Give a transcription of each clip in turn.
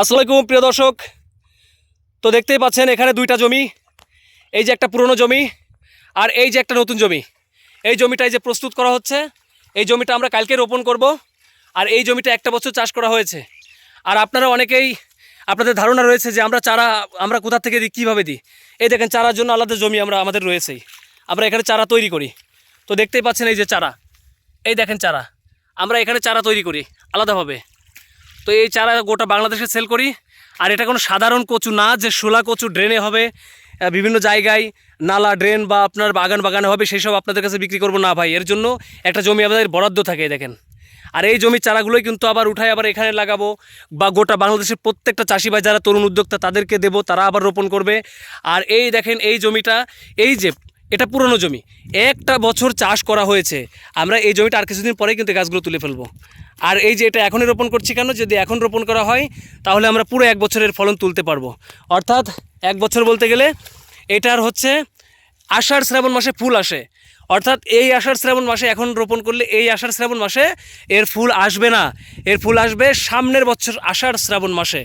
আসসালামাইকুম প্রিয় দর্শক। তো দেখতেই পাচ্ছেন, এখানে দুইটা জমি। এই যে একটা পুরনো জমি আর এই যে একটা নতুন জমি। এই জমিটাই যে প্রস্তুত করা হচ্ছে। এই জমিটা আমরা কালকে রোপণ করব। আর এই জমিটা একটা বছর চাষ করা হয়েছে। আর আপনারা অনেকেই আপনাদের ধারণা রয়েছে যে আমরা চারা আমরা কোথা থেকে দিই, কীভাবে দিই? এই দেখেন, চারার জন্য আলাদা জমি আমরা আমাদের রয়েছেই আমরা এখানে চারা তৈরি করি। তো দেখতেই পাচ্ছেন এই যে চারা। এই দেখেন চারা। আমরা এখানে চারা তৈরি করি আলাদাভাবে। তো এই চারা গোটা বাংলাদেশে সেল করি। আর এটা কোনো সাধারণ কচু না যে শোলা কচু ড্রেনে হবে বিভিন্ন জায়গায় নালা ড্রেন বা আপনার বাগান বাগানে হবে, সেই সব আপনাদের কাছে বিক্রি করব না ভাই। এর জন্য একটা জমি আমাদের বরাদ্দ থাকে দেখেন। আর এই জমির চারাগুলোই কিন্তু আবার উঠায় আবার এখানে লাগাবো বা গোটা বাংলাদেশের প্রত্যেকটা চাষি ভাই, যারা তরুণ উদ্যোক্তা, তাদেরকে দেবো, তারা আবার রোপণ করবে। আর এই দেখেন এই জমিটা, এই যে এটা পুরনো জমি। একটা বছর চাষ করা হয়েছে। আমরা এই জমিটা আর কিছুদিন পরেই কিন্তু গাছগুলো তুলে ফেলব। আর এই যে এটা এখনই রোপণ করছি কেন? যদি এখন রোপণ করা হয়, তাহলে আমরা পুরো এক বছরের ফলন তুলতে পারব। অর্থাৎ এক বছর বলতে গেলে, এটার হচ্ছে আষাঢ় শ্রাবণ মাসে ফুল আসে। অর্থাৎ এই আষাঢ় শ্রাবণ মাসে এখন রোপণ করলে এই আষাঢ় শ্রাবণ মাসে এর ফুল আসবে না। এর ফুল আসবে সামনের বছর আষাঢ় শ্রাবণ মাসে।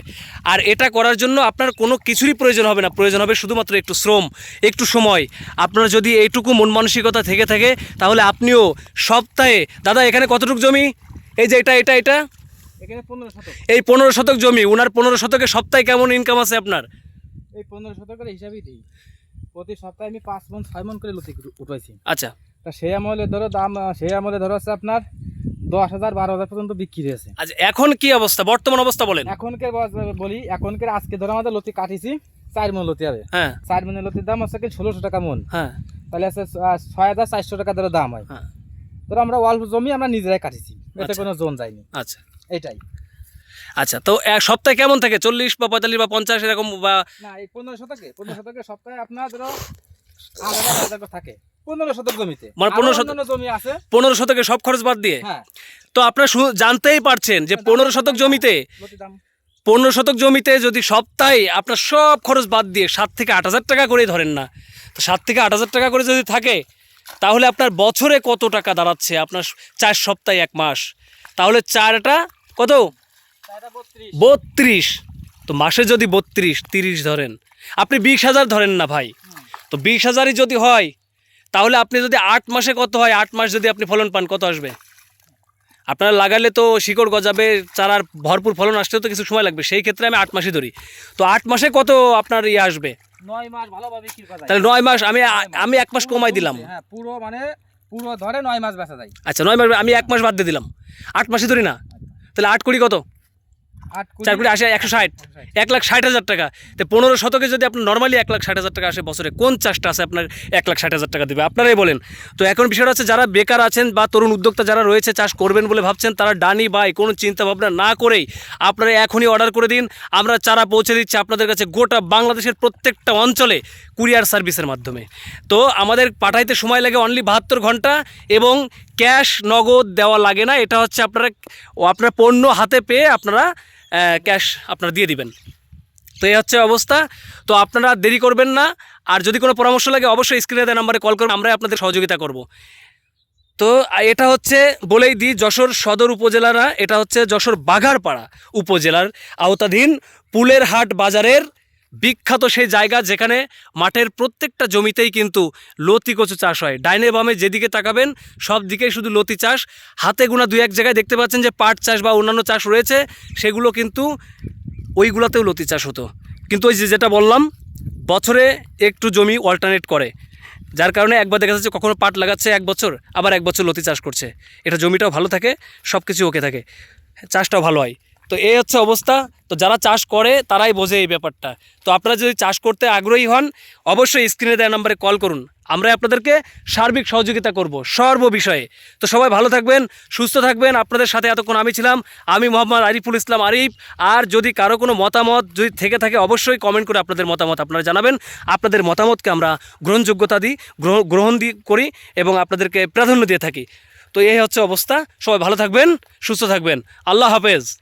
আর এটা করার জন্য আপনার কোনো কিছুরই প্রয়োজন হবে না। প্রয়োজন হবে শুধুমাত্র একটু শ্রম একটু সময়। আপনার যদি এইটুকু মন মানসিকতা থেকে থাকে তাহলে আপনিও সপ্তাহে দাদা এখানে কতটুকু জমি? এই যে এটা এটা এটা। এখানে এই পনেরো শতক জমি ওনার পনেরো শতকে সপ্তাহে কেমন ইনকাম আছে আপনার? এই পনেরো শতকের হিসাবেই দিই। প্রতি সপ্তাহে আমি পাঁচ মন ছয় মন করে লতি উঠাইছি। আচ্ছা। তা সেই আমলে ধরো দাম সেই আমলে ধরো হচ্ছে আপনার দশ হাজার বারো হাজার পর্যন্ত বিক্রি হয়েছে। আচ্ছা এখন কি অবস্থা? বর্তমান অবস্থা বলেন। এখনকার বলি এখনকার আজকে ধরো আমাদের লতি কাটিছি চার মন লতি হবে। হ্যাঁ। চার মনের লতির দাম হচ্ছে ষোলোশো টাকা মন হ্যাঁ। তাহলে আছে ছয় হাজার চারশো টাকা ধরো দাম হয়। হ্যাঁ। ধরো আমরা অল্প জমি আমরা নিজেরাই কাটিছি। এতে আচ্ছা। কোনো জোন যায়নি। আচ্ছা। এটাই। আচ্ছা তো এক সপ্তাহে কেমন থাকে? চল্লিশ বা পঁয়তাল্লিশ বা পঞ্চাশ এরকম বা না এই পনেরো শতকে পনেরো শতকে সপ্তাহে আপনার ধরো করে থাকে। পনেরো শতক জমিতে। মানে আরও 15 শতক- জমি আছে। পনেরো শতকে সব খরচ বাদ দিয়ে? হ্যাঁ। তো আপনারা জানতেই পারছেন যে পনেরো শতক জমিতে পনেরো শতক জমিতে যদি সপ্তাহে আপনার সব খরচ বাদ দিয়ে সাত থেকে আট হাজার টাকা করেই ধরেন না তো সাত থেকে আট হাজার টাকা করে যদি থাকে তাহলে আপনার বছরে কত টাকা দাঁড়াচ্ছে আপনার চার সপ্তাহে এক মাস? তাহলে চারটা কত? বত্রিশ। তো মাসে যদি বত্রিশ তিরিশ ধরেন আপনি বিশ হাজার ধরেন না ভাই। তো বিশ হাজারই যদি হয় তাহলে আপনি যদি আট মাসে কত হয় আট মাস যদি আপনি ফলন পান কত আসবে? আপনারা লাগালে তো শিকড় গজাবে চারার ভরপুর ফলন আসতেও তো কিছু সময় লাগবে। সেই ক্ষেত্রে আমি আট মাসে ধরি। তো আট মাসে কত আপনার ইয়ে আসবে? নয় মাস ভালোভাবে তাহলে নয় মাস আমি আমি এক মাস কমাই দিলাম। হ্যাঁ পুরো মানে পুরো ধরে নয় মাস বেচা যায়। আচ্ছা নয় মাস আমি এক মাস বাদ দিয়ে দিলাম। আট মাসে ধরি না। তাহলে আট কুড়ি কত? চার কোটি আসে একশো ষাট। এক লাখ ষাট হাজার টাকা। তো পনেরো শতকে যদি আপনার নর্মালি এক লাখ ষাট হাজার টাকা আসে বছরে কোন চাষটা আছে আপনার এক লাখ ষাট হাজার টাকা দেবে? আপনারাই বলেন। তো এখন বিষয়টা হচ্ছে যারা বেকার আছেন বা তরুণ উদ্যোক্তা যারা রয়েছে চাষ করবেন বলে ভাবছেন তারা ডানি বাই কোনো চিন্তা ভাবনা না করেই আপনারা এখনই অর্ডার করে দিন। আমরা চারা পৌঁছে দিচ্ছি আপনাদের কাছে গোটা বাংলাদেশের প্রত্যেকটা অঞ্চলে কুরিয়ার সার্ভিসের মাধ্যমে। তো আমাদের পাঠাইতে সময় লাগে অনলি বাহাত্তর ঘণ্টা এবং ক্যাশ নগদ দেওয়া লাগে না। এটা হচ্ছে আপনারা আপনার পণ্য হাতে পেয়ে আপনারা ক্যাশ আপনারা দিয়ে দিবেন। তো এই হচ্ছে অবস্থা। তো আপনারা দেরি করবেন না। আর যদি কোনো পরামর্শ লাগে, অবশ্যই স্ক্রিনে দেওয়া নাম্বারে কল করবেন আমরাই আপনাদের সহযোগিতা করব। তো এটা হচ্ছে বলেই দিই, যশোর সদর উপজেলারা, এটা হচ্ছে যশোর বাঘারপাড়া উপজেলার আওতাধীন পুলের হাট বাজারের বিখ্যাত সেই জায়গা যেখানে মাঠের প্রত্যেকটা জমিতেই কিন্তু লতি কচু চাষ হয়। ডাইনে বামে যেদিকে তাকাবেন, সব দিকেই শুধু লতি চাষ। হাতে গোনা দুই এক জায়গায় দেখতে পাচ্ছেন যে পাট চাষ বা অন্যান্য চাষ রয়েছে, সেগুলো কিন্তু ওইগুলোতেও লতি চাষ হতো। কিন্তু ওই যে যেটা বললাম, বছরে একটু জমি অল্টারনেট করে। যার কারণে একবার দেখা যাচ্ছে কখনো পাট লাগাচ্ছে এক বছর, আবার এক বছর লতি চাষ করছে। এটা জমিটাও ভালো থাকে সব কিছু ওকে থাকে। চাষটাও ভালো হয়। তো এই হচ্ছে অবস্থা। তো যারা চাষ করে, তারাই বোঝে এই ব্যাপারটা। তো আপনারা যদি চাষ করতে আগ্রহী হন, অবশ্যই স্ক্রিনে দেওয়া নাম্বারে কল করুন। আমরা আপনাদেরকে সার্বিক সহযোগিতা করব সর্ব বিষয়ে। তো সবাই ভালো থাকবেন, সুস্থ থাকবেন। আপনাদের সাথে এতক্ষণ আমি ছিলাম। আমি মোহাম্মদ আরিফুল ইসলাম আরিফ। আর যদি কারও কোনো মতামত যদি থেকে থাকে, অবশ্যই কমেন্ট করে আপনাদের মতামত আপনারা জানাবেন। আপনাদের মতামতকে আমরা গ্রহণযোগ্যতা দিই, গ্রহ- গ্রহণ করি এবং আপনাদেরকে প্রাধান্য দিয়ে থাকি। তো এই হচ্ছে অবস্থা। সবাই ভালো থাকবেন, সুস্থ থাকবেন। আল্লাহ হাফেজ।